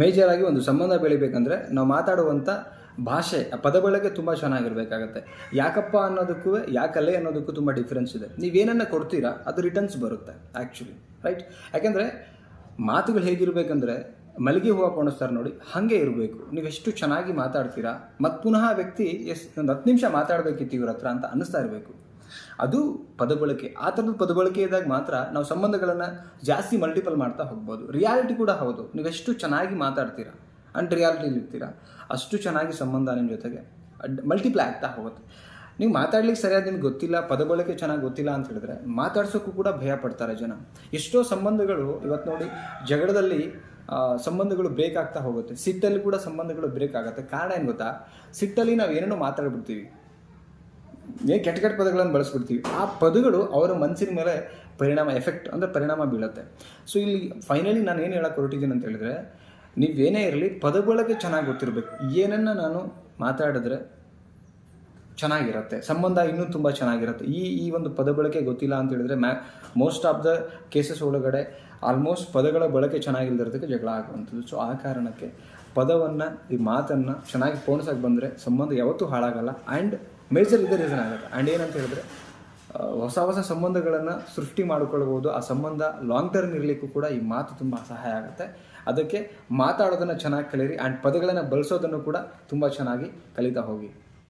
Major ಆಗಿ ಒಂದು ಸಂಬಂಧ ಬೆಳಿಬೇಕಂದ್ರೆ ನಾವು ಮಾತಾಡುವಂಥ ಭಾಷೆ ಪದ ಬಳಕೆ ತುಂಬ ಚೆನ್ನಾಗಿರಬೇಕಾಗತ್ತೆ. ಯಾಕಪ್ಪ ಅನ್ನೋದಕ್ಕೂ, ಯಾಕಲ್ಲೇ ಅನ್ನೋದಕ್ಕೂ ತುಂಬ ಡಿಫ್ರೆನ್ಸ್ ಇದೆ. ನೀವೇನನ್ನು ಕೊಡ್ತೀರಾ, ಅದು ರಿಟರ್ನ್ಸ್ ಬರುತ್ತೆ ಆ್ಯಕ್ಚುಲಿ ರೈಟ್ ಯಾಕೆಂದರೆ ಮಾತುಗಳು ಹೇಗಿರಬೇಕಂದ್ರೆ ಮಲ್ಲಿಗೆ ಹೂವು ಪೋಣಿಸ್ತಾರೆ ನೋಡಿ, ಹಾಗೆ ಇರಬೇಕು. ನೀವು ಎಷ್ಟು ಚೆನ್ನಾಗಿ ಮಾತಾಡ್ತೀರಾ ಮತ್ತು ಪುನಃ ವ್ಯಕ್ತಿ ಎಸ್, ಒಂದು ಹತ್ತು ನಿಮಿಷ ಮಾತಾಡಬೇಕಿತ್ತು ಇವ್ರ ಹತ್ರ ಅಂತ ಅನ್ನಿಸ್ತಾ ಇರಬೇಕು. ಅದು ಪದಬಳಕೆ. ಆ ಥರದ ಪದಬಳಕೆ ಇದ್ದಾಗ ಮಾತ್ರ ನಾವು ಸಂಬಂಧಗಳನ್ನು ಜಾಸ್ತಿ ಮಲ್ಟಿಪಲ್ ಮಾಡ್ತಾ ಹೋಗ್ಬೋದು. ರಿಯಾಲಿಟಿ ಕೂಡ ಹೌದು. ನೀವು ಎಷ್ಟು ಚೆನ್ನಾಗಿ ಮಾತಾಡ್ತೀರಾ? ಅಂಡ್ ರಿಯಾಲಿಟಿಲಿ ಇರ್ತೀರಾ? ಅಷ್ಟು ಚೆನ್ನಾಗಿ ಸಂಬಂಧ ನಿಮ್ಮ ಜೊತೆಗೆ ಮಲ್ಟಿಪ್ಲೈ ಆಗ್ತಾ ಹೋಗುತ್ತೆ. ನೀವು ಮಾತಾಡ್ಲಿಕ್ಕೆ ಸರಿಯಾದ ನಿಮ್ಗೆ ಗೊತ್ತಿಲ್ಲ, ಪದಬಳಕೆ ಚೆನ್ನಾಗಿ ಗೊತ್ತಿಲ್ಲ ಅಂತ ಹೇಳಿದ್ರೆ ಮಾತಾಡ್ಸೋಕ್ಕೂ ಕೂಡ ಭಯ ಪಡ್ತಾರೆ ಜನ. ಎಷ್ಟೋ ಸಂಬಂಧಗಳು ಇವತ್ತು ನೋಡಿ ಜಗಳದಲ್ಲಿ ಸಂಬಂಧಗಳು ಬ್ರೇಕ್ ಆಗ್ತಾ ಹೋಗುತ್ತೆ. ಸಿಟ್ಟಲ್ಲಿ ಕೂಡ ಸಂಬಂಧಗಳು ಬ್ರೇಕ್ ಆಗುತ್ತೆ. ಕಾರಣ ಏನು ಗೊತ್ತಾ? ಸಿಟ್ಟಲ್ಲಿ ನಾವು ಏನೇನೋ ಮಾತಾಡ್ಬಿಡ್ತೀವಿ. ಏ, ಕೆಟ್ಟ ಕೆಟ್ಟ ಪದಗಳನ್ನು ಬಳಸ್ಬಿಡ್ತೀವಿ. ಆ ಪದಗಳು ಅವರ ಮನಸ್ಸಿನ ಮೇಲೆ ಪರಿಣಾಮ ಎಫೆಕ್ಟ್ ಅಂದರೆ ಪರಿಣಾಮ ಬೀಳುತ್ತೆ. ಸೊ ಇಲ್ಲಿ ಫೈನಲಿ ನಾನು ಏನು ಹೇಳಕ್ಕೆ ಹೊರಟಿದ್ದೀನಿ ಅಂತ ಹೇಳಿದ್ರೆ, ನೀವೇನೇ ಇರಲಿ ಪದ ಬಳಕೆ ಚೆನ್ನಾಗಿ ಗೊತ್ತಿರಬೇಕು. ಏನನ್ನ ನಾನು ಮಾತಾಡಿದ್ರೆ ಚೆನ್ನಾಗಿರುತ್ತೆ. ಸಂಬಂಧ ಇನ್ನೂ ತುಂಬ ಚೆನ್ನಾಗಿರುತ್ತೆ. ಈ ಈ ಒಂದು ಪದ ಬಳಕೆ ಗೊತ್ತಿಲ್ಲ ಅಂತ ಹೇಳಿದ್ರೆ, ಮ್ಯಾ ಮೋಸ್ಟ್ ಆಫ್ ದ ಕೇಸಸ್ ಒಳಗಡೆ ಆಲ್ಮೋಸ್ಟ್ ಪದಗಳ ಬಳಕೆ ಚೆನ್ನಾಗಿಲ್ದಿರೋದಕ್ಕೆ ಜಗಳ ಆಗುವಂಥದ್ದು. ಸೊ ಆ ಕಾರಣಕ್ಕೆ ಪದವನ್ನು, ಈ ಮಾತನ್ನು ಚೆನ್ನಾಗಿ ಪೋಣಿಸೋಕೆ ಬಂದರೆ ಸಂಬಂಧ ಯಾವತ್ತೂ ಹಾಳಾಗಲ್ಲ. ಆ್ಯಂಡ್ ಮೇಜರ್ ಇದೇ ರೀಸನ್ ಆಗುತ್ತೆ. ಆ್ಯಂಡ್ ಏನಂತ ಹೇಳಿದ್ರೆ ಹೊಸ ಹೊಸ ಸಂಬಂಧಗಳನ್ನು ಸೃಷ್ಟಿ ಮಾಡಿಕೊಳ್ಬೋದು ಆ ಸಂಬಂಧ ಲಾಂಗ್ ಟರ್ಮ್ ಇರಲಿಕ್ಕೂ ಕೂಡ ಈ ಮಾತು ತುಂಬ ಸಹಾಯ ಆಗುತ್ತೆ. ಅದಕ್ಕೆ ಮಾತಾಡೋದನ್ನು ಚೆನ್ನಾಗಿ ಕಲಿಯಿರಿ ಆ್ಯಂಡ್ ಪದಗಳನ್ನು ಬಳಸೋದನ್ನು ಕೂಡ ತುಂಬ ಚೆನ್ನಾಗಿ ಕಲಿತಾ ಹೋಗಿ.